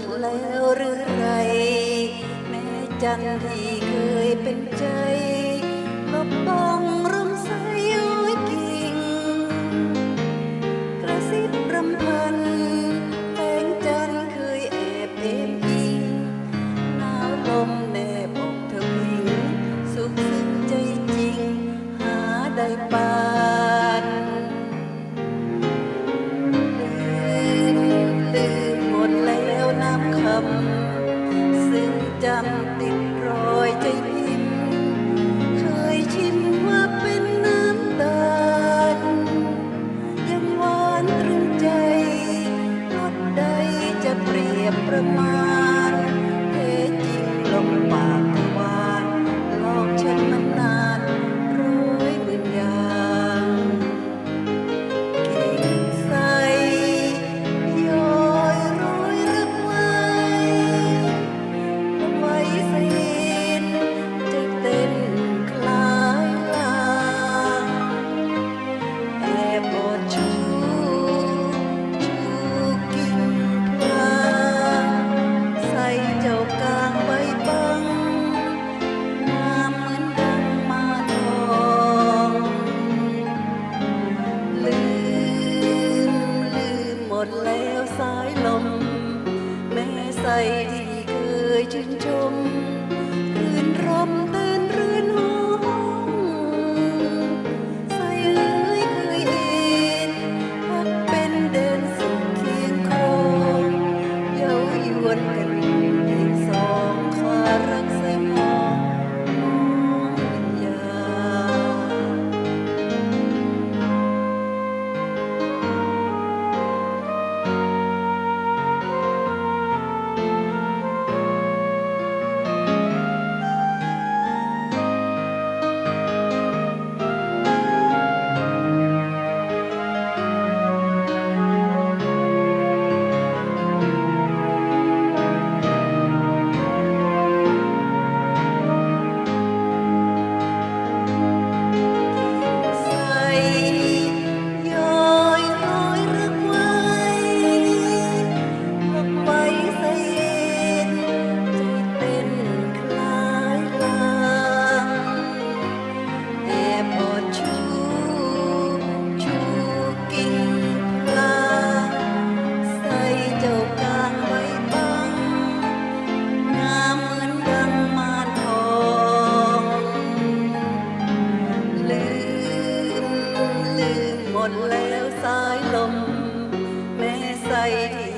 ดแล้วหรือไร แม้จันที่เคยเป็นใจ my thầy